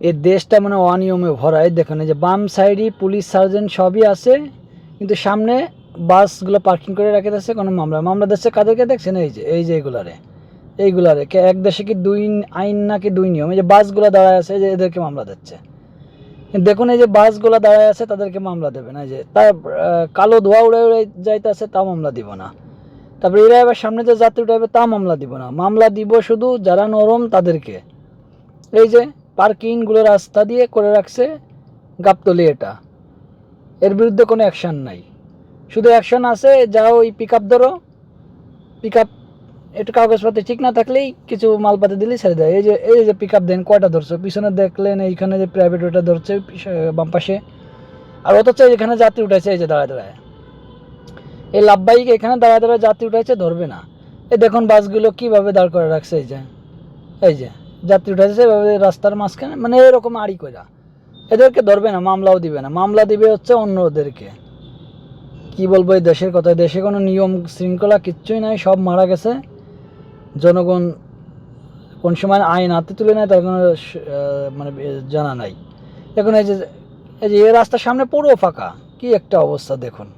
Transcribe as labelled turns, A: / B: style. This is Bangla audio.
A: এই দেশটা মানে অনিয়মে ভরা এই দেখুন যে বাম সাইডে পুলিশ, সার্জেন্ট সবই আছে, কিন্তু সামনে বাসগুলো পার্কিং করে রেখে দিচ্ছে কোনো মামলা। মামলা দিচ্ছে কাদেরকে দেখছেন? এই যে এই যে এইগুলারে। এইগুলারে। কে এক দেশে কি দুই আইন নাকি দুই নিয়ম? এই যে বাসগুলো দাঁড়ায় আছে যে এদেরকে মামলা দিচ্ছে। দেখুন এই যে বাসগুলো দাঁড়ায় আছে, তাদেরকে মামলা দেবে না যে তার কালো ধোয়া উড়ে উড়ে যাইতেছে তা মামলা দিব না। তারপরে এরা এবার সামনে যে যাত্রী উঠাবে তা মামলা দিব না। মামলা দিব শুধু যারা নরম তাদেরকে। এই যে পার্কিংগুলো রাস্তা দিয়ে করে রাখছে গাবতলি এটা। এর বিরুদ্ধে কোনো অ্যাকশন নাই। শুধু অ্যাকশন আছে যা ওই পিক আপ ধরো। পিক আপ একটু কাগজপত্র ঠিক না থাকলেই কিছু মালপাতি দিলেই ছেড়ে দেয়। এই যে এই যে পিক আপ দেন কয়টা ধরছো? পিছনে দেখলেন, এইখানে যে প্রাইভেট ওটা ধরছে বাম পাশে। আর অথচ এখানে যাত্রী উঠেছে এই যে দাঁড়ায় দাঁড়ায়। এই লাভবাহিক এখানে দাঁড়ায় দাঁড়ায় যাত্রী উঠেছে ধরবে না। এই দেখুন বাসগুলো কীভাবে দাঁড় করে রাখছে, এই যে। এই যে। যাত্রী উঠাইছে এভাবে রাস্তার মাঝখানে মানে এরকম আড়ি কইরা। এদেরকে ধরবে না, মামলাও দিবে না। মামলা দিবে হচ্ছে অন্য ওদেরকে কি বলব, এই দেশের কথা, দেশে কোনো নিয়ম শৃঙ্খলা কিচ্ছুই নাই, সব মারা গেছে। জনগণ কোন সময় আইন হাতে তুলে নেয়, তার কোনো মানে জানা নাই। এখন এই যে এই যে রাস্তার সামনে পুরো ফাঁকা। কি একটা অবস্থা, দেখুন।